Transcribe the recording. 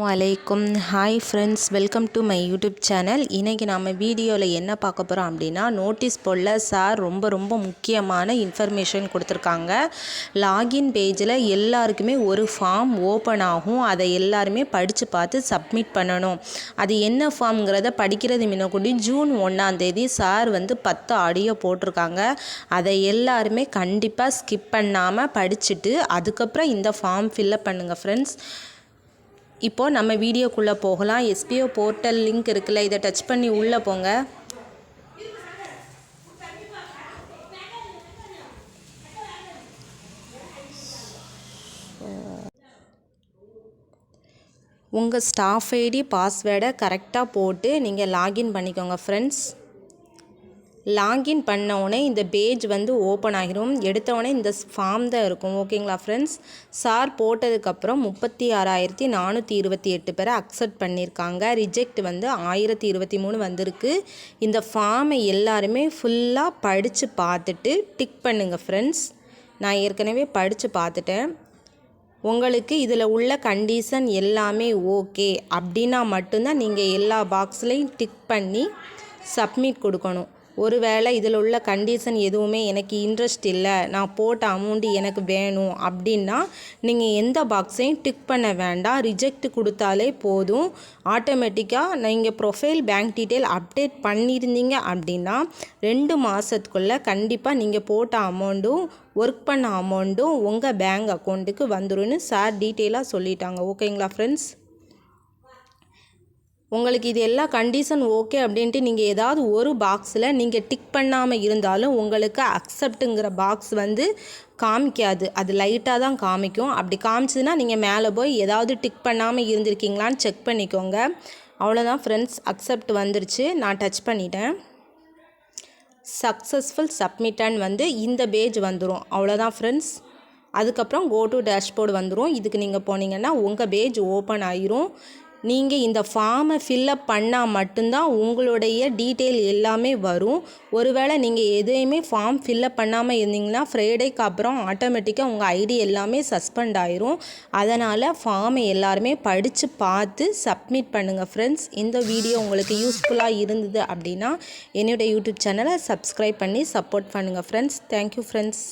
வலைக்கும் hi friends welcome to my YouTube channel இன்றைக்கி நம்ம வீடியோவில் என்ன பார்க்க போகிறோம் அப்படின்னா நோட்டீஸ் போல சார் ரொம்ப ரொம்ப முக்கியமான இன்ஃபர்மேஷன் கொடுத்துருக்காங்க. லாகின் பேஜில் எல்லாருக்குமே ஒரு ஃபார்ம் ஓப்பன் ஆகும். அதை எல்லாருமே படித்து பார்த்து சப்மிட் பண்ணணும். அது என்ன ஃபார்ம்ங்கிறத படிக்கிறது முன்னக்கூடி ஜூன் ஒன்றாந்தேதி சார் வந்து பத்து ஆடியோ போட்டிருக்காங்க. அதை எல்லாருமே கண்டிப்பாக ஸ்கிப் பண்ணாமல் படிச்சுட்டு அதுக்கப்புறம் இந்த ஃபார்ம் ஃபில்லப் பண்ணுங்கள் ஃப்ரெண்ட்ஸ் இப்போது நம்ம வீடியோக்குள்ளே போகலாம். எஸ்பிஓ போர்ட்டல் லிங்க் இருக்குல்ல இதை டச் பண்ணி உள்ளே போங்க. உங்கள் ஸ்டாஃப் ஐடி பாஸ்வேர்டை கரெக்டாக போட்டு நீங்கள் லாகின் பண்ணிக்கோங்க ஃப்ரெண்ட்ஸ் லாகின் பண்ணவுடனே இந்த பேஜ் வந்து ஓப்பன் ஆகிரும். எடுத்தவுடனே இந்த ஃபார்ம் தான் இருக்கும். ஓகேங்களா ஃப்ரெண்ட்ஸ்? சார் போட்டதுக்கப்புறம் முப்பத்தி ஆறாயிரத்தி நானூற்றி இருபத்தி எட்டு பேரை அக்செப்ட் பண்ணியிருக்காங்க. ரிஜெக்ட் வந்து ஆயிரத்தி இருபத்தி மூணு வந்திருக்கு. இந்த ஃபார்மை எல்லாருமே ஃபுல்லாக படித்து பார்த்துட்டு டிக் பண்ணுங்கள் ஃப்ரெண்ட்ஸ். நான் ஏற்கனவே படித்து பார்த்துட்டேன். உங்களுக்கு இதில் உள்ள கண்டிஷன் எல்லாமே ஓகே அப்படின்னா மட்டும்தான் நீங்கள் எல்லா பாக்ஸ்லேயும் டிக் பண்ணி சப்மிட் கொடுக்கணும். ஒருவேளை இதில் உள்ள கண்டிஷன் எதுவுமே எனக்கு இன்ட்ரெஸ்ட் இல்லை நான் போட்ட அமௌண்ட்டு எனக்கு வேணும் அப்படின்னா நீங்கள் எந்த பாக்ஸையும் டிக் பண்ண வேண்டாம். ரிஜெக்ட் கொடுத்தாலே போதும். ஆட்டோமேட்டிக்காக நீங்கள் ப்ரொஃபைல் பேங்க் டீட்டெயில் அப்டேட் பண்ணியிருந்தீங்க அப்படின்னா ரெண்டு மாதத்துக்குள்ளே கண்டிப்பாக நீங்கள் போட்ட அமௌண்ட்டும் ஒர்க் பண்ண அமௌண்ட்டும் உங்கள் பேங்க் அக்கௌண்ட்டுக்கு வந்துடும் சார் டீட்டெயிலாக சொல்லிட்டாங்க. ஓகேங்களா ஃப்ரெண்ட்ஸ் உங்களுக்கு இது எல்லா கண்டிஷன் ஓகே அப்படின்ட்டு நீங்கள் ஏதாவது ஒரு பாக்ஸில் நீங்கள் டிக் பண்ணாமல் இருந்தாலும் உங்களுக்கு அக்செப்ட்டுங்கிற பாக்ஸ் வந்து காமிக்காது. அது லைட்டாக தான் காமிக்கும். அப்படி காமிச்சதுன்னா நீங்கள் மேலே போய் ஏதாவது டிக் பண்ணாமல் இருந்திருக்கீங்களான்னு செக் பண்ணிக்கோங்க. அவ்வளோதான் ஃப்ரெண்ட்ஸ் அக்செப்ட் வந்துருச்சு. நான் டச் பண்ணிட்டேன். சக்ஸஸ்ஃபுல் சப்மிட்டன் வந்து இந்த பேஜ் வந்துடும் அவ்வளோதான் ஃப்ரெண்ட்ஸ் அதுக்கப்புறம் கோ டு டேஷ்போர்டு வந்துடும் இதுக்கு நீங்கள் போனீங்கன்னா உங்கள் பேஜ் ஓப்பன் ஆயிரும். நீங்கள் இந்த ஃபார்மை ஃபில்லப் பண்ணால் மட்டும்தான் உங்களுடைய டீட்டெயில் எல்லாமே வரும். ஒருவேளை நீங்கள் எதையுமே ஃபார்ம் ஃபில்லப் பண்ணாமல் இருந்தீங்கன்னா ஃப்ரைடேக்கு அப்புறம் ஆட்டோமேட்டிக்காக உங்கள் ஐடி எல்லாமே சஸ்பெண்ட் ஆயிரும். அதனால் ஃபார்மை எல்லாருமே படித்து பார்த்து சப்மிட் பண்ணுங்கள் ஃப்ரெண்ட்ஸ் இந்த வீடியோ உங்களுக்கு யூஸ்ஃபுல்லாக இருந்தது அப்படின்னா என்னுடைய யூடியூப் சேனலை சப்ஸ்கிரைப் பண்ணி சப்போர்ட் பண்ணுங்கள் ஃப்ரெண்ட்ஸ் தேங்க்யூ ஃப்ரெண்ட்ஸ்